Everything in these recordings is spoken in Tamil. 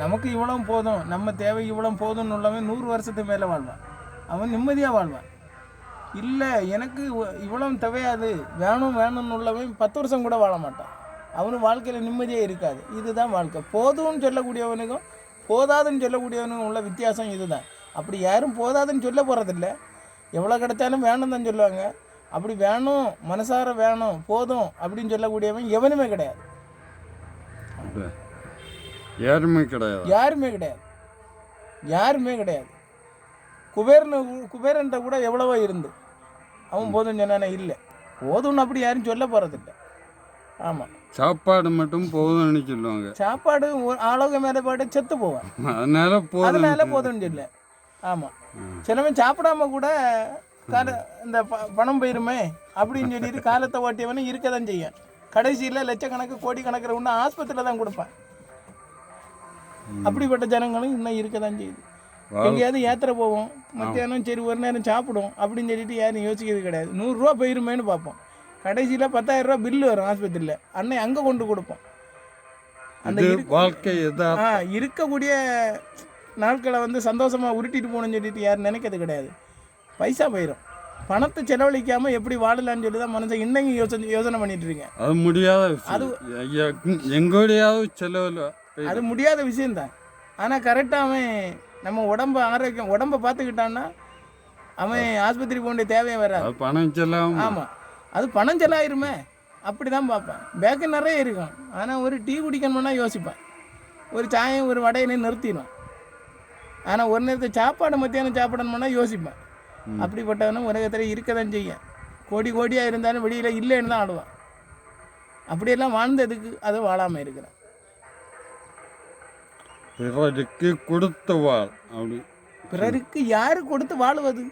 நமக்கு இவ்வளோ போதும் நம்ம தேவை இவ்வளவு போதும்னு உள்ளவன் நூறு வருஷத்துக்கு மேலே வாழ்வான். அவன் நிம்மதியாக வாழ்வான். இல்லை எனக்கு இவ்வளோ இவ்வளவு தேவையாது வேணும் வேணும்னு உள்ளவன் பத்து வருஷம் கூட வாழ மாட்டான். அவனு வாழ்க்கையில் நிம்மதியே இருக்காது. இதுதான் வாழ்க்கை. போதும்னு சொல்லக்கூடியவனுக்கும் போதாதுன்னு சொல்லக்கூடியவனுக்கும் உள்ள வித்தியாசம் இதுதான். அப்படி யாரும் போதாதுன்னு சொல்ல போகிறதில்ல எவ்வளோ கிடைச்சாலும் வேணும் தான் சொல்லுவாங்க. அப்படி வேணும் மனசார வேணும் போதும் அப்படின்னு சொல்லக்கூடியவன் எவனுமே கிடையாது. யாருமே கிடையாது. யாருமே கிடையாது. யாருமே கிடையாது. குபேரனு குபேரன்ட்ட கூட எவ்வளவோ இருந்து. அவன் போதும் சொன்னானே இல்லை. போதும்னு அப்படி யாரும் சொல்ல போகிறதில்ல ஆமாம் சாப்பாடு மட்டும் போதும்னு சொல்லுவாங்க சாப்பாடு ஆளோக மேலே பாட்டு செத்து போவான். அதனால போதும் அதனால போதும்னு சொல்ல ஆமாம் சிலவன் சாப்பிடாம கூட கால இந்த பணம் போயிருமே அப்படின்னு சொல்லிட்டு காலத்தை ஓட்டியவனும் இருக்க தான் செய்யும். கடைசியில் லட்சக்கணக்கு கோடி கணக்கில் ஒன்று ஆஸ்பத்திரியில் தான் கொடுப்பான். அப்படிப்பட்ட ஜனங்களும் இன்னும் இருக்க தான் செய்யுது எங்கேயாவது ஏத்திர போவோம். மத்தியானம் சரி ஒரு நேரம் சாப்பிடும் அப்படின்னு சொல்லிட்டு யாரும் யோசிக்கிறது கிடையாது. நூறுரூவா போயிருமேன்னு பார்ப்போம். கடைசியில் பத்தாயிரம் ரூபா பில்லு வரும் ஆஸ்பத்திரியில். அன்னை அங்கே கொண்டு கொடுப்போம். அந்த வாழ்க்கை ஆ இருக்கக்கூடிய நாட்களை வந்து சந்தோஷமாக உருட்டிட்டு போகணும்னு சொல்லிட்டு யாரும் நினைக்கிறது கிடையாது. பைசா போயிடும் பணத்தை செலவழிக்காமல் எப்படி வாழலாம்னு சொல்லி தான் மனுஷன் இன்னைக்கு யோசனை யோசனை பண்ணிட்டு இருக்கேன். அது முடியாத ஐயா, எங்கோடையாவது செலவில் அது முடியாத விஷயம்தான். ஆனால் கரெக்டாக அவன் நம்ம உடம்ப ஆரோக்கியம் உடம்ப பார்த்துக்கிட்டான்னா அவன் ஆஸ்பத்திரி போக வேண்டிய தேவையே வராது. பணம் செல்லாம். ஆமாம் அது பணம் செலாயிருமே அப்படி தான் பார்ப்பேன். பேக்கு நிறைய இருக்கும். ஆனால் ஒரு டீ குடிக்கணும்னா யோசிப்பேன். ஒரு சாயம் ஒரு வடையினை நிறுத்திடும் ஆனால் ஒரு நேரத்தை சாப்பாடு மத்தியானம் சாப்பிடணும்னா யோசிப்பேன். அப்படிப்பட்டவனும் உலகத்தில் இருக்க தான் செய்யும். கோடி கோடியாக இருந்தாலும் வெளியில் இல்லைன்னு தான் ஆடுவான். அப்படியெல்லாம் வாழ்ந்ததுக்கு அது வாழாமல் இருக்கிறேன். பிறருக்கு கொடுத்த வாழ். அப்படி. பிறருக்கு யாரு கொடுத்து வாழுவது?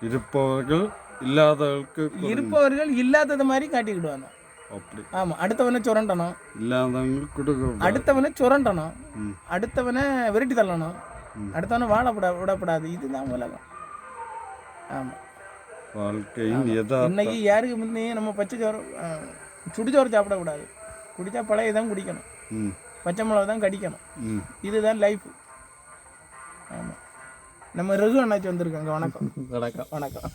இருப்பவர்கள் இல்லாதவர்களுக்கு. இருப்பவர்கள் இல்லாதது மாதிரி காட்டிக்கிடுவாங்க. அப்படி. ஆமாம் அடுத்தவனை சுரண்டணும். இல்லாதவங்களுக்கு கொடுக்க அடுத்தவனை சுரண்டணும். அடுத்தவனை விரட்டி தள்ளணும். அடுத்தவனை வாழ விட விடக்கூடாது இதுதான் உலகம். ஆமாம் வாழ்க்கையின் இன்னைக்கு யாருக்கு முன்னே நம்ம பச்சை சோறு ஆ, சுடுசோறு சாப்பிடக்கூடாது. குடித்தா பழைய தான் குடிக்கணும். பச்சை மிளகா தான் கடிக்கணும் இதுதான் லைஃப் ஆமாம் நம்ம ரகு அண்ணாச்சி வந்திருக்காங்க. வணக்கம். வணக்கம். வணக்கம்.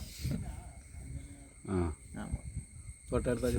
ஆ. ஆமாம் ஃபோட்டோ எடுத்தாச்சு.